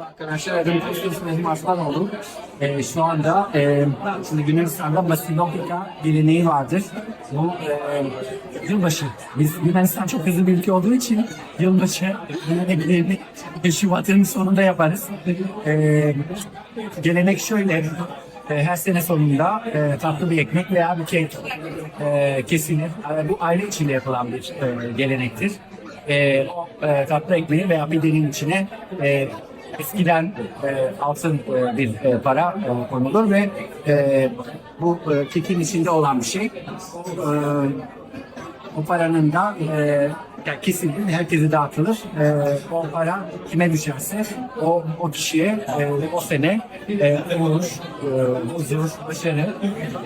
Arkadaşlar adım Kostos Mehmet Aslanoğlu. Ee, şu anda e, şimdi Yunanistan'da Masilopika geleneği vardır. Bu e, yılbaşı. Biz Yunanistan çok hızlı bir ülke olduğu için yılbaşı geleneklerini Şubat'ın sonunda yaparız. E, gelenek şöyle. e, her sene sonunda e, tatlı bir ekmek veya bir kek e, kesilir. E, bu aile içinde yapılan bir e, gelenektir. E, o e, tatlı ekmeği veya pidenin içine e, eskiden e, altın e, bir e, para e, konulur ve e, bu e, kekin içinde olan bir şey. E, o paranın da e, yani kesilir, herkese dağıtılır. E, o para kime düşerse o o kişiye e, o sene e, uğur, e, huzur, başarı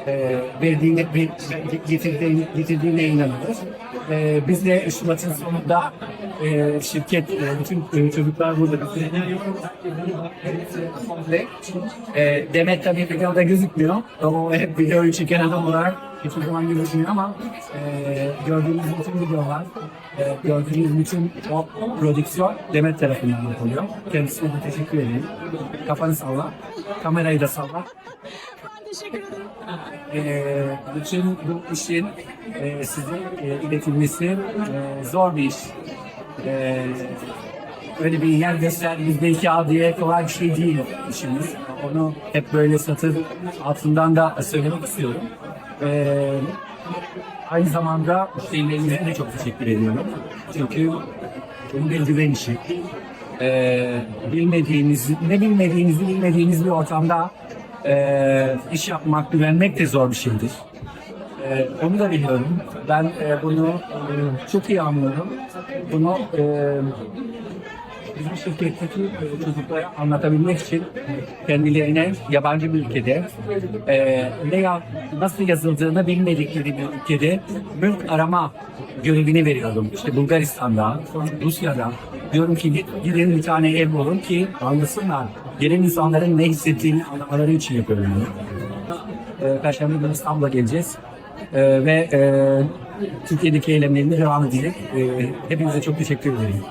e, verdiğine, ver- getirdiğine, getirdiğine inanılır. E, biz de Şubat'ın sonunda e, şirket, e, bütün e, çocuklar burada. E, Demet tabii videoda gözükmüyor. O hep videoyu çeken adam olarak hiçbir zaman gözükmüyor ama e, gördüğünüz bütün videolar, e, gördüğünüz bütün o prodüksiyon Demet tarafından yapılıyor. Kendisine de teşekkür ederim. Kafanı salla, kamerayı da salla. Teşekkür ederim. E, bütün bu işin e, size e, iletilmesi e, zor bir iş. E, öyle bir yer gösterdiğiniz belki al diye kolay bir şey değil işimiz. Onu hep böyle satır altından da söylemek istiyorum. E, aynı zamanda müşterilerimize de çok teşekkür ediyorum. Çünkü bu bir güven işi. E, bilmediğiniz, ne bilmediğinizi bilmediğiniz bir ortamda e, iş yapmak, güvenmek de zor bir şeydir. Ee, onu da biliyorum. Ben e, bunu e, çok iyi anlıyorum. Bunu e, bizim şirketteki e, çocuklara anlatabilmek için kendilerine yabancı bir ülkede e, ne ya, nasıl yazıldığını bilmedikleri bir ülkede mülk arama görevini veriyorum. İşte Bulgaristan'da, Rusya'da. Diyorum ki gidin bir tane ev bulun ki anlasınlar. Gelen insanların ne hissettiğini anlamaları için yapıyorum bunu. E, Perşembe günü İstanbul'a geleceğiz e, ve e, Türkiye'deki eylemlerinde devam edecek. E, hepinize çok teşekkür ederim.